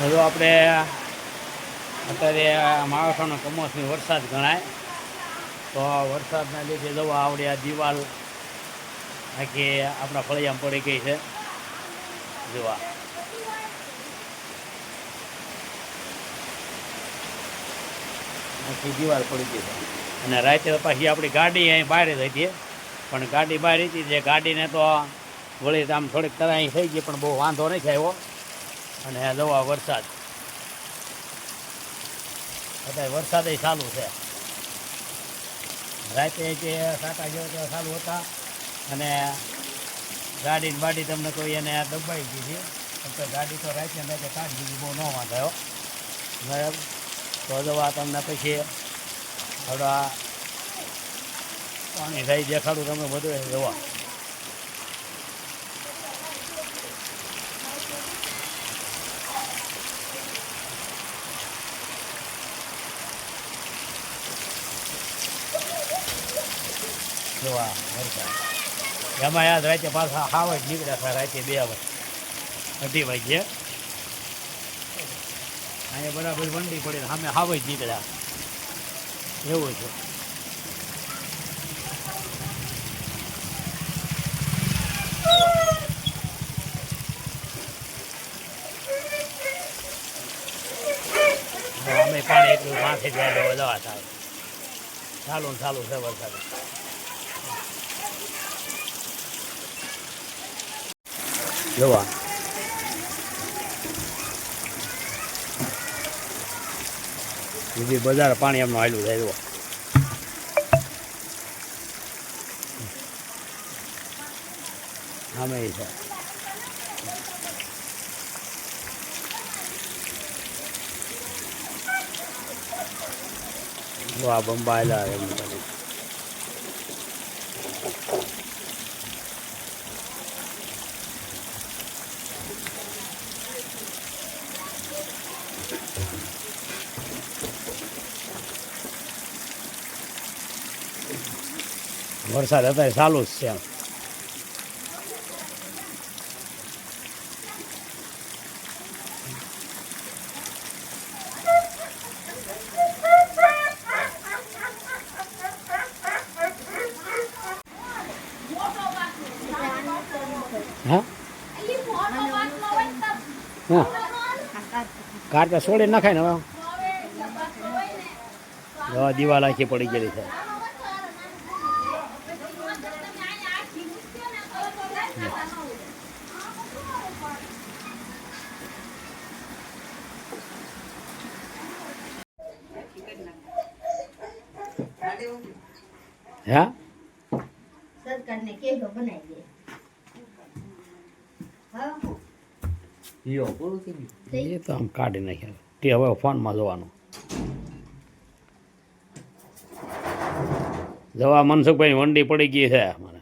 હવે આપણે અત્યારે માણસોનો કમોસમી વરસાદ ગણાય. તો વરસાદના લીધે જવા આવડે, આ દિવાલ આખી આપણા ફળિયામાં પડી ગઈ છે. જોવા. આખી દિવાલ પડી ગઈ છે. અને રાતે પાછી આપણી ગાડી અહીં બહાર જ હતી. પણ ગાડી બહાર હતી જે ગાડીને તો વળી આમ થોડીક તરાઈ થઈ ગઈ, પણ બહુ વાંધો નહીં આવ્યો અને દવા વરસાદ. અત્યારે વરસાદ ચાલુ છે. રાતે જે સાટા જેવા ચાલુ હતા અને ગાડી બાડી તમને કોઈ એને દબાઈ દીધી તો ગાડી તો રાતે રાતે કાઢી દીધી, બહુ ન વાંધાયો બરાબર? તો દવા તમને પછી થોડા પાણી થઈ દેખાડું, તમે બધું જોવા. જોવા વરસાદ એમાં યાદ રાતે પાછા હાવ જ નીકળ્યા હતા, રાતે બે વાગે. અઢી વાગ્યે અહીંયા બરાબર વંડી પડી સામે હાવ જ નીકળ્યા. એવું છે. અમે પાણી એટલું માથે જાય દવા થાય ચાલુ ને ચાલુ છે વરસાદ જોવા. બીજી બજાર પાણી એમનું હાલું થાય જુઓ. સામે છે. જો આ બંબાયેલા એમ કરી વરસાદ અત્યારે ચાલુ જ છે હા? કાચા સોળે નખાય ને હવે. દવા દિવાલ આખી પડી ગયેલી છે. હા? સરકારને કેવો બનાવી દે. હા. એ તો આમ કાઢી નાખ્યા. તે હવે ફોનમાં જોવાનું. જવા મનસુખભાઈ વંડી પડી ગઈ છે. મારે